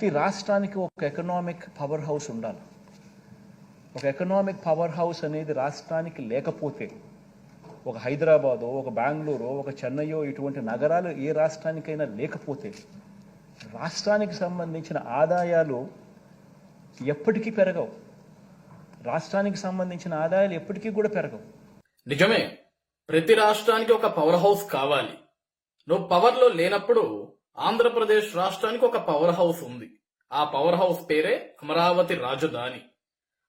ప్రతి రాష్ట్రానికి ఒక ఎకనామిక్ పవర్ హౌస్ ఉండాలి. ఒక ఎకనామిక్ పవర్ హౌస్ అనేది రాష్ట్రానికి లేకపోతే ఒక హైదరాబాదో ఒక బెంగళూరు ఒక చెన్నయో ఇటువంటి నగరాలు ఏ రాష్ట్రానికైనా లేకపోతే రాష్ట్రానికి సంబంధించిన ఆదాయాలు ఎప్పటికీ పెరగవు. రాష్ట్రానికి సంబంధించిన ఆదాయాలు ఎప్పటికీ కూడా పెరగవు. నిజమే. ప్రతి రాష్ట్రానికి ఒక పవర్ హౌస్ కావాలి. నువ్వు పవర్లో లేనప్పుడు ఆంధ్రప్రదేశ్ రాష్ట్రానికి ఒక పవర్ హౌస్ ఉంది. ఆ పవర్ హౌస్ పేరే అమరావతి రాజధాని.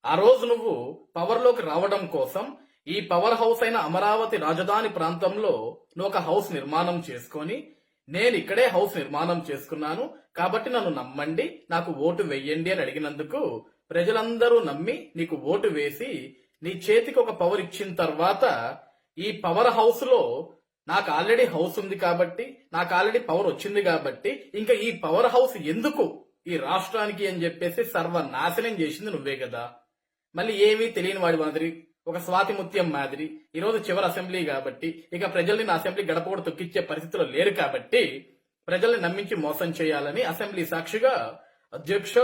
ఆ రోజు నువ్వు పవర్లోకి రావడం కోసం ఈ పవర్ హౌస్ అయిన అమరావతి రాజధాని ప్రాంతంలో నువ్వు ఒక హౌస్ నిర్మాణం చేసుకొని నేను ఇక్కడే హౌస్ నిర్మాణం చేసుకున్నాను. కాబట్టి నన్ను నమ్మండి నాకు ఓటు వెయ్యండి అని అడిగినందుకు ప్రజలందరూ నమ్మి నీకు ఓటు వేసి నీ చేతికి ఒక పవర్ ఇచ్చిన తర్వాత ఈ పవర్ హౌస్లో నాకు ఆల్రెడీ హౌస్ ఉంది కాబట్టి నాకు ఆల్రెడీ పవర్ వచ్చింది కాబట్టి ఇంకా ఈ పవర్ హౌస్ ఎందుకు ఈ రాష్ట్రానికి అని చెప్పేసి సర్వనాశనం చేసింది నువ్వే కదా. మళ్ళీ ఏమీ తెలియని వాడి మాదిరి ఒక స్వాతిముత్యం మాదిరి ఈరోజు చివరి అసెంబ్లీ కాబట్టి ఇక ప్రజల్ని నా అసెంబ్లీ గడప కూడా తొక్కిచ్చే పరిస్థితిలో లేరు కాబట్టి ప్రజల్ని నమ్మించి మోసం చేయాలని అసెంబ్లీ సాక్షిగా అధ్యక్ష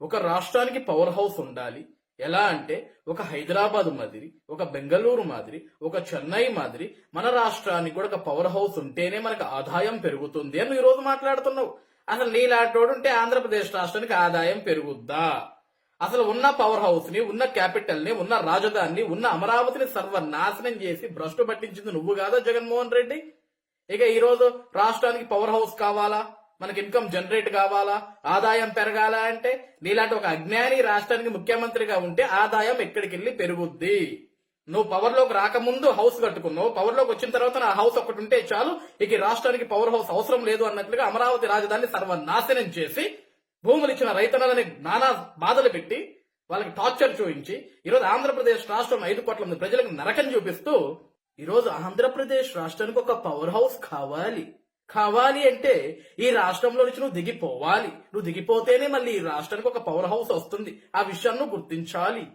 ఒక రాష్ట్రానికి పవర్ హౌస్ ఉండాలి. ఎలా అంటే ఒక హైదరాబాద్ మాదిరి ఒక బెంగళూరు మాదిరి ఒక చెన్నై మాదిరి మన రాష్ట్రానికి కూడా ఒక పవర్ హౌస్ ఉంటేనే మనకు ఆదాయం పెరుగుతుంది అని ఈరోజు మాట్లాడుతున్నావు. అసలు నీలాంటోడు ఉంటే ఆంధ్రప్రదేశ్ రాష్ట్రానికి ఆదాయం పెరుగుద్దా? అసలు ఉన్న పవర్ హౌస్ని ఉన్న క్యాపిటల్ని ఉన్న రాజధానిని ఉన్న అమరావతిని సర్వనాశనం చేసి భ్రష్టు పట్టించింది నువ్వు కాదా జగన్మోహన్ రెడ్డి? ఇక ఈరోజు రాష్ట్రానికి పవర్ హౌస్ కావాలా? మనకి ఇన్కమ్ జనరేట్ కావాలా? ఆదాయం పెరగాల అంటే నీలాంటి ఒక అజ్ఞాని రాష్ట్రానికి ముఖ్యమంత్రిగా ఉంటే ఆదాయం ఎక్కడికి వెళ్ళి పెరుగుద్ది? నువ్వు పవర్లోకి రాకముందు హౌస్ కట్టుకున్నావు. పవర్లోకి వచ్చిన తర్వాత నా హౌస్ ఒకటి ఉంటే చాలు. ఇక రాష్ట్రానికి పవర్ హౌస్ అవసరం లేదు అన్నట్లుగా అమరావతి రాజధానిని సర్వనాశనం చేసి భూములు ఇచ్చిన రైతన్నలని నానా బాధలు పెట్టి వాళ్ళకి టార్చర్ చూపించి ఈరోజు ఆంధ్రప్రదేశ్ రాష్ట్రం ఐదు కోట్ల మంది ప్రజలకు నరకం చూపిస్తూ ఈరోజు ఆంధ్రప్రదేశ్ రాష్ట్రానికి ఒక పవర్ హౌస్ కావాలి. కావాలి అంటే ఈ రాష్ట్రంలో నుంచి నువ్వు దిగిపోవాలి. నువ్వు దిగిపోతేనే మళ్ళీ ఈ రాష్ట్రానికి ఒక పవర్ హౌస్ వస్తుంది. ఆ విషయాన్ని గుర్తించాలి.